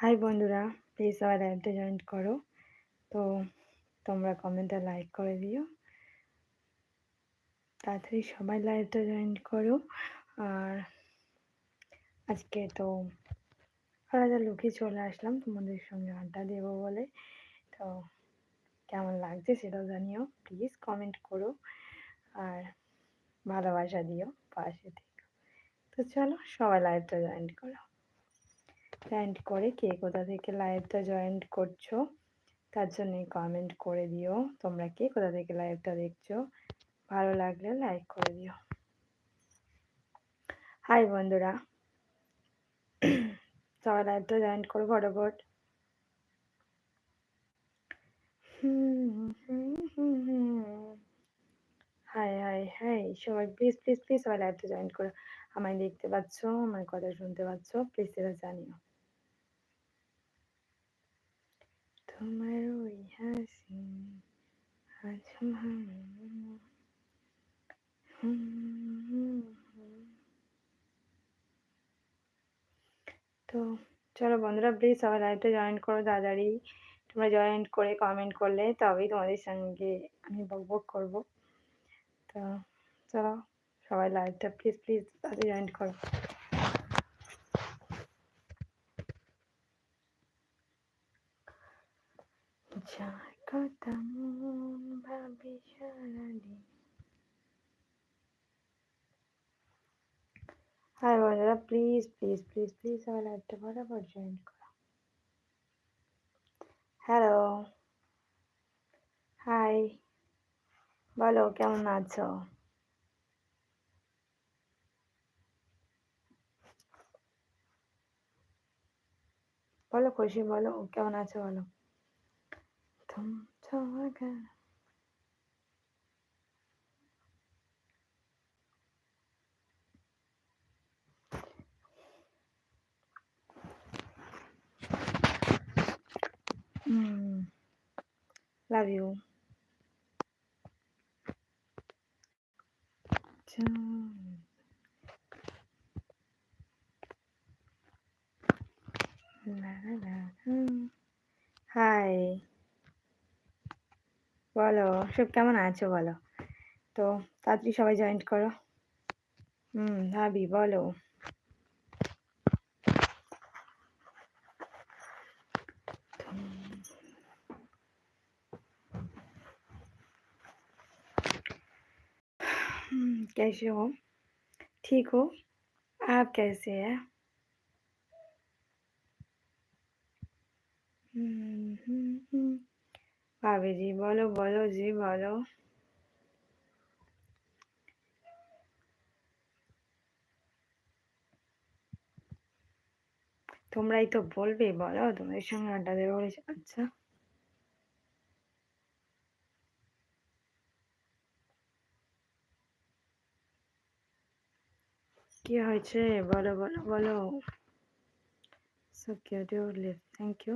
High বন্ধুরা please আমার লাইভটা জয়েন করো। তো তোমরা কমেন্টে লাইক করে দিও। তাড়াতাড়ি সবাই লাইভটা জয়েন করো। আর আজকে তো আলাদা লুকে চলে আসলাম, তোমাদের সঙ্গে আড্ডা দেবো বলে। তো কেমন লাগছে সেটাও জানিও প্লিজ কমেন্ট করো। আর ভালোবাসা দিও পাশে থেকে। তো চলো সবাই লাইভটা জয়েন করো। জয়েন্ট করে কে কোথা থেকে লাইভটা জয়েন্ট করছ, তার জন্য কমেন্ট করে দিও। তোমরা কে কোথা থেকে লাইভটা দেখছ, ভালো লাগলে লাইক করে দিও। হাই বন্ধুরা। সবাই লাইভটা জয়েন্ট করো ফটাফট। হাই হাই হাই সবাই প্লিজ প্লিজ প্লিজ সবাই লাইভটা জয়েন করো। আমায় দেখতে পাচ্ছ, আমার কথা শুনতে পাচ্ছ প্লিজ সেটা জানিও। তোমার ওই তো চলো বন্ধুরা প্লিজ সবাই লাইভটা জয়েন করো তাড়াতাড়ি। তোমরা জয়েন করে কমেন্ট করলে তবেই তোমাদের সঙ্গে আমি বক বক করব। তো চলো সবাই লাইভটা প্লিজ প্লিজ তাড়াতাড়ি জয়েন করো যার কথা মন ভাবে হাই বন্ধুরা প্লিজ প্লিজ প্লিজ প্লিজ আমার লাইভটা বরাবর জয়েন করো হ্যালো হাই বলো কেমন আছো বলো খুশি বলো কেমন আছো বলো Come to again. Mm. Love you. La, la, la. Hi. বলো সব কেমন আছো বলো তো তাড়াতাড়ি সবাই জয়েন্ট করো হুম ভাবি বলো कैसे हो ठीक हो आप कैसे हैं हम्म हम्म हम्म ভাবিজি বলো বলো, জি, বলো। তোমরাই তো বলবে, বলো, তোমাদের সঙ্গে আড্ডা দেবো বলেছে। আচ্ছা। কি হয়েছে? বলো বলো বলো। So your live thank you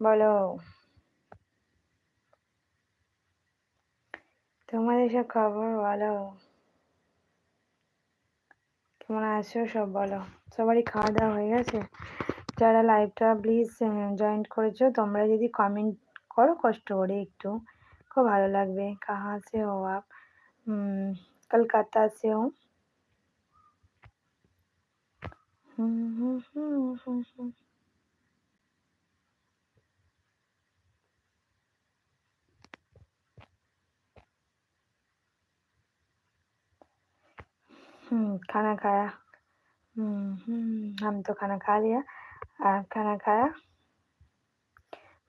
বলো। তোমাদের সব খবর বলো। কেমন আছো সব বলো। সবারই খাওয়া দাওয়া হয়ে গেছে। যারা লাইভটা প্লিজ জয়েন করেছ, তোমরা যদি কমেন্ট করো কষ্ট করে একটু। খুব ভালো লাগবে কাহা সে হো আপ কলকাতা সে হো হুম হুম হুম হুম হুম हम्म खाना खाया हम्म हम्म हम तो खाना खा लिया आप खाना खाया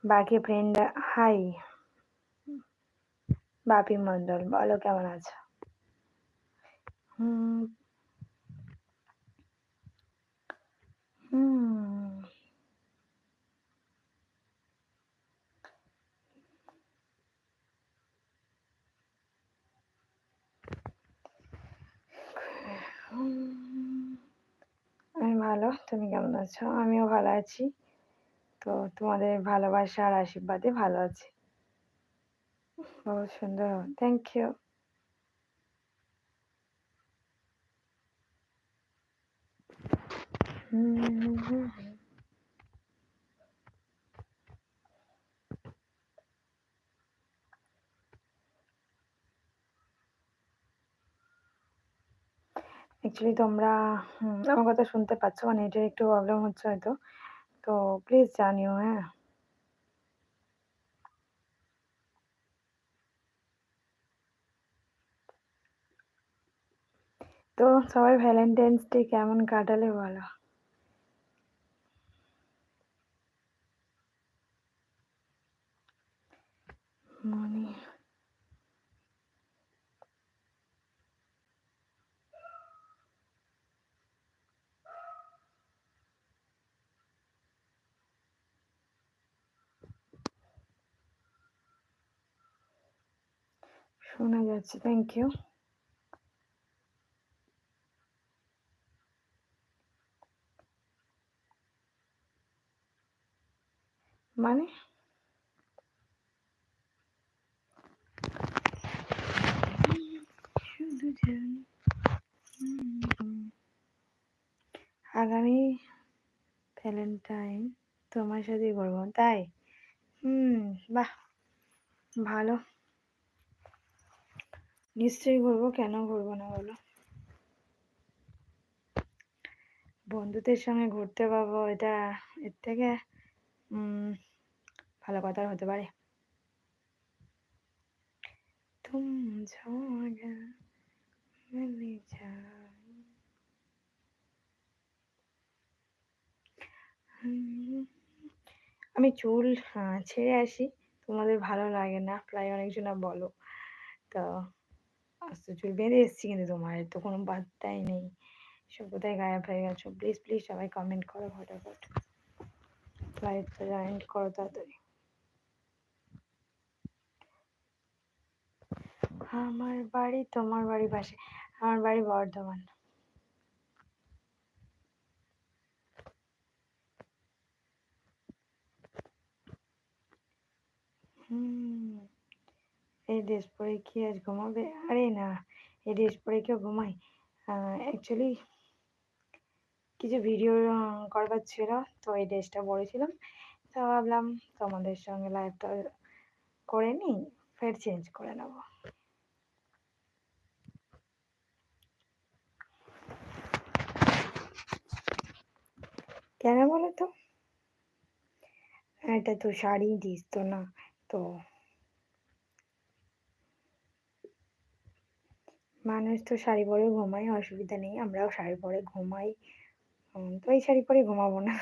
বাকি ফ্রেন্ড হাই বাপি মন্ডল বলো কেমন আছো? হুম। হুম। আমি ভালো ভালো তুমি কেমন আছো? আমিও ভালো আছি। তো তোমাদের ভালোবাসা আর আশীর্বাদে ভালো আছি। সুন্দর থ্যাংক ইউ অ্যাকচুয়ালি তোমরা আমার কথা শুনতে পাচ্ছ মানে এটার একটু প্রবলেম হচ্ছে হয়তো। তো প্লিজ জানিও হ্যাঁ। তো সবাই ভ্যালেন্টাইন্স ডে কেমন কাটালে বলো? শোনা যাচ্ছে থ্যাংক ইউ মানে? আগামী ভ্যালেন্টাইন তোমার সাথে করব, তাই? হুম, বাহ, ভালো। নিশ্চয়ই করব, কেন করব না বলো? বন্ধুদের সঙ্গে ঘুরতে পাবো, এটা, এর থেকে ভালো কথা হতে পারে। তুম আমি চুল ছেড়ে আসি। তোমাদের ভালো লাগে না, প্রায় অনেক অনেকজনা বলো। তো আস্তে চুল বেঁধে এসেছি কিন্তু তোমার তো কোনো বার্তাই নেই। সব কোথায় গায়েব হয়ে গেছো? প্লিজ প্লিজ সবাই কমেন্ট করো ফটাফট। লাইভটা জয়েন করো তাড়াতাড়ি। আমার বাড়ি, তোমার বাড়ি পাশে। আমার বাড়ি বর্ধমান। এই ড্রেস পরে কি আজ ঘুমাবে? আরে না, এই ড্রেস পরে কেউ ঘুমাই অ্যাকচুয়ালি কিছু ভিডিও করবার ছিল, তো এই ড্রেসটা পরেছিলাম। তো ভাবলাম তোমাদের সঙ্গে লাইভটা করে নিই, ফের চেঞ্জ করে নেব। কেন বলো তো? এটা তো শাড়ি দিস তো না, তো। মানুষ তো শাড়ি পরে ঘুমায়, অসুবিধা নেই, আমরাও শাড়ি পরে ঘুমাই। তো এই শাড়ি পরে ঘুমাবো না।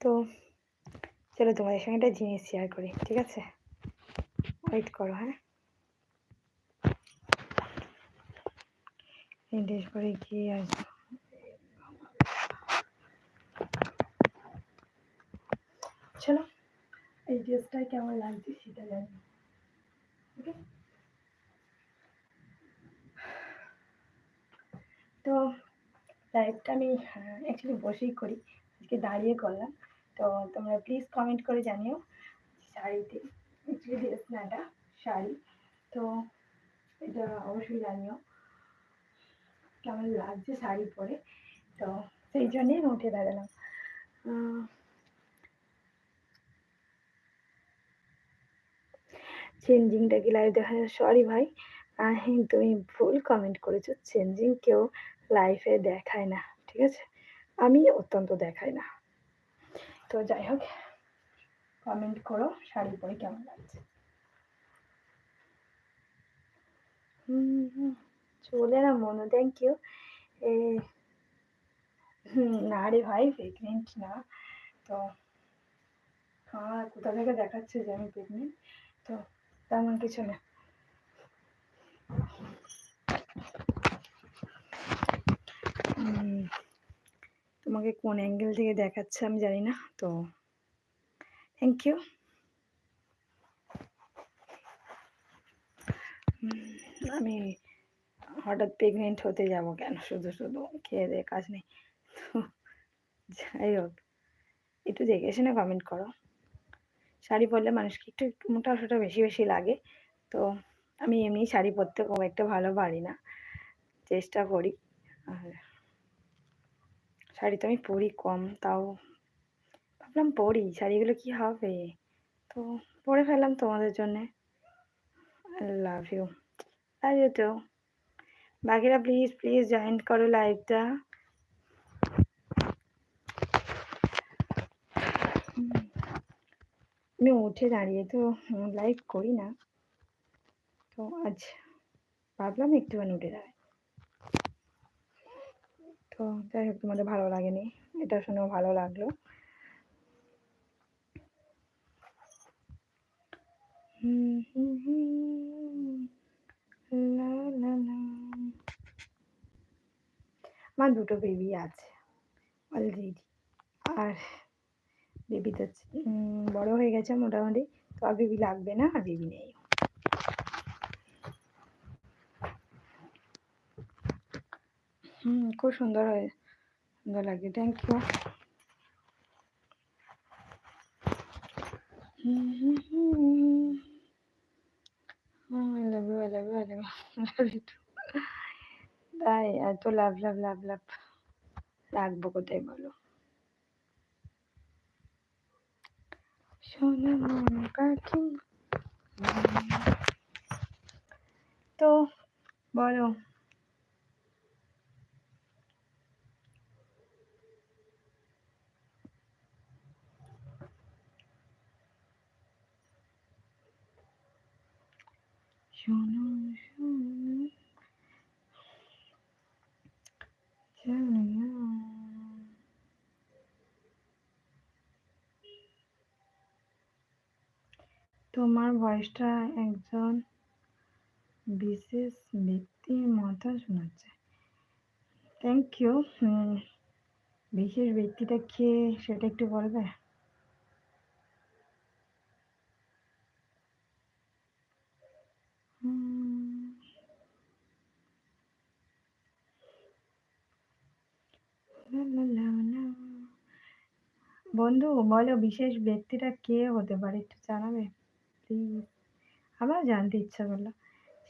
তো চলো তোমাদের সঙ্গে একটা জিনিস শেয়ার করি, ঠিক আছে? ওয়েট করো হ্যাঁ? এই ড্রেস পরে কি আসব চলো, এই ড্রেসটা কেমন লাগছে সেটা জানি। ওকে তো লাইভটা আমি অ্যাকচুয়ালি বসেই করি, আজকে দাঁড়িয়ে করলাম। তো তোমরা প্লিজ কমেন্ট করে জানিও শাড়িতে অ্যাকচুয়ালি ড্রেস না এটা, শাড়ি। তো এটা অবশ্যই জানিও। কেমন লাগছে শাড়ি পরে? তো সেই জন্যই উঠে দাঁড়ালাম। চেঞ্জিংটা কি লাইভ দেখা যায় সরি ভাই। হ্যাঁ তুমি ভুল কমেন্ট করেছ। চেঞ্জিং কেউ লাইফে দেখায় না, ঠিক আছে? আমি অত্যন্ত দেখাই না। তো যাই হোক কমেন্ট করো শাড়ি পরে কেমন লাগছে। চলে না, মনো থ্যাংক ইউ না রে ভাই প্রেগনেন্ট না। তো হ্যাঁ কোথা থেকে দেখাচ্ছে যে আমি প্রেগনেন্ট তো, তেমন কিছু না। তোমাকে কোন অ্যাঙ্গেল থেকে দেখাচ্ছে আমি জানি না, তো থ্যাংক ইউ আমি হঠাৎ প্রেগনেন্ট হতে যাব কেন? শুধু শুধু খেয়ে দিয়ে কাজ নেই। তো যাই হোক, একটু দেখে শুনে কমেন্ট করো। শাড়ি পরলে মানুষকে একটু মোটা সোটা বেশি বেশি লাগে। তো আমি এমনি শাড়ি পরতে খুব একটা ভালো পারি না। চেষ্টা করি। আর শাড়ি তো আমি পরি কম, তাও ভাবলাম পরি। শাড়িগুলো কি হবে? তো পরে ফেললাম তোমাদের জন্যে। লাভ ইউ লাভ তো বাকিরা প্লিজ প্লিজ জয়েন করো লাইভটা আমি উঠে দাঁড়িয়ে তো লাইভ করি না। তো আজ ভাবলাম একটুখানি উঠে দাঁড়াই। তো যাই হোক, তোমাদের ভালো লাগেনি। এটা শুনেও ভালো লাগল। আমার দুটো বেবি আছে অলরেডি আর বেবি তো বড় হয়ে গেছে মোটামুটি, তো আর বেবি লাগবে না, আর বেবি নেই। হুম, খুব সুন্দর হয়, সুন্দর লাগে থ্যাংক ইউ তাই এত লাভ লাভ লাভ লাভ রাখব কোথায় বলো পাখি তো বলো শোনো শোনো তোমার ভয়েসটা একজন বিশেষ ব্যক্তির মতো শোনাচ্ছে। থ্যাংক ইউ বিশেষ ব্যক্তিটা কে সেটা একটু বলবে? বন্ধু, বলো বিশেষ ব্যক্তিটা কে হতে পারে একটু জানাবে? প্লিজ আমার জানতে ইচ্ছা করল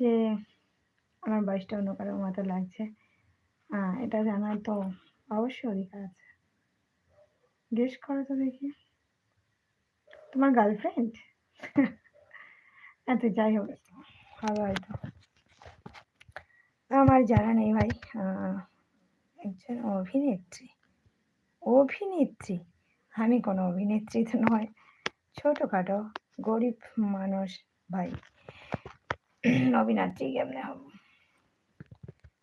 যে আমার বয়সটা অন্য কারোর মতো লাগছে। এটা জানার তো অবশ্যই অধিকার আছে। গেস করো তো দেখি। তোমার গার্লফ্রেন্ড এত যাই হোক হবে হয়তো। আমার জানা নেই ভাই একজন অভিনেত্রী। অভিনেত্রী? আমি কোনো অভিনেত্রী তো নয়। ছোটোখাটো গরিব মানুষ ভাই। অভিনেত্রী কেমনে হব?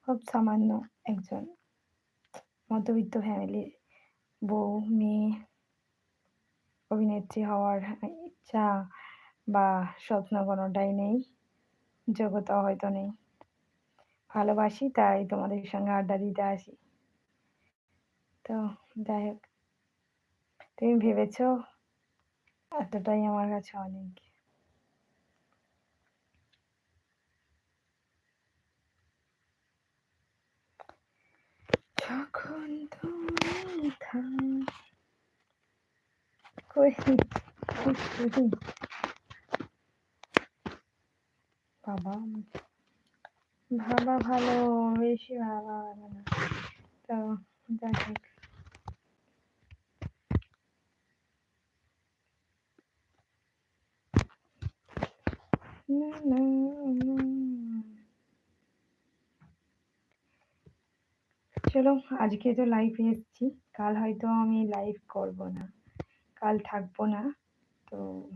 খুব সামান্য একজন মধ্যবিত্ত ফ্যামিলির বউ, মেয়ে, অভিনেত্রী হওয়ার ইচ্ছা বা স্বপ্ন কোনোটাই নেই যোগ্যতা হয়তো নেই। ভালোবাসি, তাই তোমাদের সঙ্গে আড্ডা দিতে আসি। তো যাই হোক, তুমি ভেবেছ এতটাই আমার কাছে অনেক যখন তুমি বাবা ভাবা ভালো বেশি ভাবা ভালো না তো যাই হোক চলো, আজকে তো লাইভে এসেছি। কাল হয়তো আমি লাইভ করব না। কাল থাকব না, তো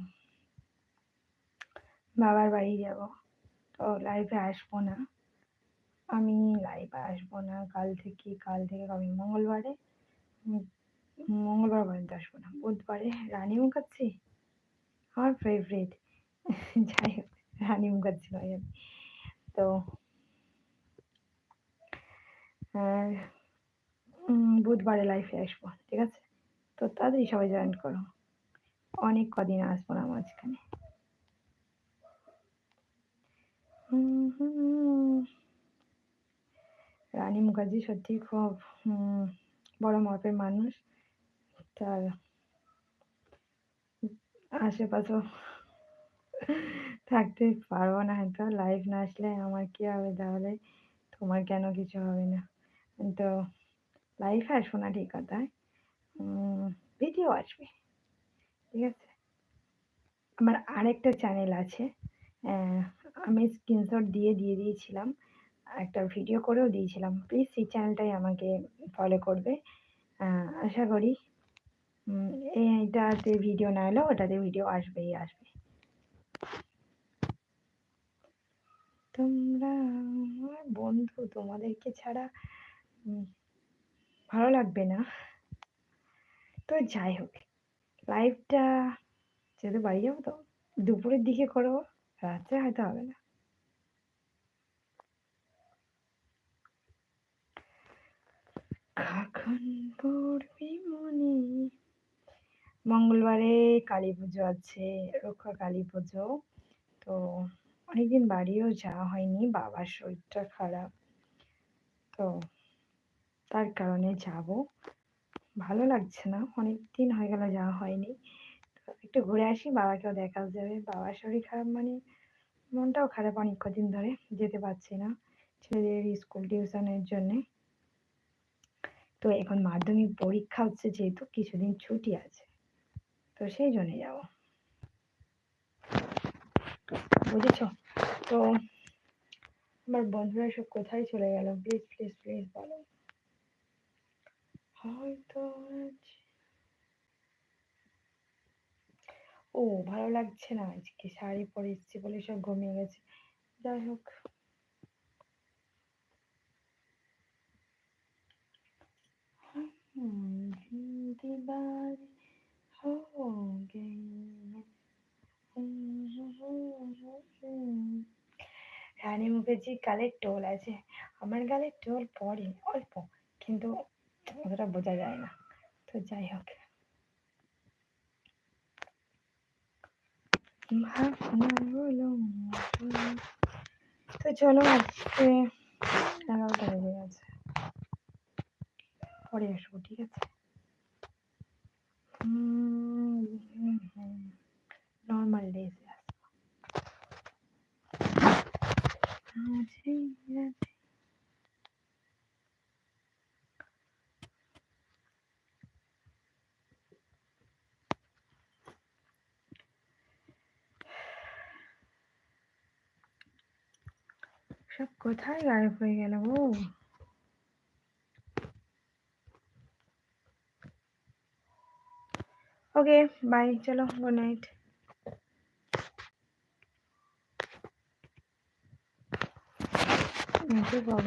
বাবার বাড়ি যাব। তো লাইভে আসব না। আমি লাইভে আসব না কাল থেকে। কাল থেকে কবে? মঙ্গলবারে? মঙ্গলবার পর্যন্ত আসব না। বুধবারে? রানী মুখাচ্ছি আমার ফেভারিট যাই হোক। রানী মুখার্জি নয় আমি তো বুধবারে লাইফে আসব, ঠিক আছে তো তাড়াতাড়ি সবাই জয়েন করো অনেক কদিন আসব না মাঝখানে। রানী মুখার্জি সত্যিই খুব বড় মাপের মানুষ। তার আশেপাশেও থাকতে পারব না হয়তো। লাইভ না আসলে আমার কি হবে তাহলে? তোমার কেন কিছু হবে না? তো লাইভে আসব না ঠিক কথা। ভিডিও আসবে। ঠিক আছে? আমার আরেকটা চ্যানেল আছে। আমি স্ক্রিনশট দিয়ে, দিয়ে দিয়েছিলাম। একটা ভিডিও করেও দিয়েছিলাম। প্লিজ সেই চ্যানেলটাই আমাকে ফলো করবে। আশা করি এইটাতে ভিডিও না এলেও ওটাতে ভিডিও আসবেই আসবে। তোমরা আমার বন্ধু তোমাদেরকে ছাড়া ভালো লাগবে না। তো যাই হোক, লাইভটা যেহেতু বাড়ি যাব তো দুপুরের দিকে করব। রাত্রে হয়তো হবে না। কখন পড়বি মনে মঙ্গলবারে কালী পুজো আছে, রক্ষা কালী পুজো। তো অনেকদিন বাড়িও যাওয়া হয়নি। বাবার শরীরটা খারাপ। তো তার কারণে যাব। ভালো লাগছে না। অনেক দিন হয়ে গেল যাওয়া হয়নি। তো একটু ঘুরে আসি, বাবাকেও দেখা যাবে। বাবার শরীর খারাপ মানে মনটাও খারাপ অনেক কদিন ধরে। যেতে পারছি না। ছেলেদের স্কুল টিউশনের জন্যে। তো এখন মাধ্যমিক পরীক্ষা হচ্ছে যেহেতু কিছুদিন ছুটি আছে। তো সেই জন্যে যাব। বুঝেছ? তো আমার বন্ধুরা সব কোথায় চলে গেল? প্লিজ প্লিজ প্লিজ বলো। হয়তো ও, ভালো লাগছে না। আজকে শাড়ি পরে এসছি বলে সব ঘুমিয়ে গেছে। যাই হোক। হিন্দি বাড়ি হো গে রানী মুখার্জির গালের টোল আছে। আমার গালের টোল পড়ে অল্প। কিন্তু অতটা বোঝা যায় না। তো যাই হোক। তো চলো আজকে ১১টা বেজে গেছে। পরে আসব, ঠিক আছে? নরমাল ডেজে সব কোথায় গায়েব হয়ে গেল গো? Okay, bye. চলো গুড নাইট। নেটের প্রবলেম।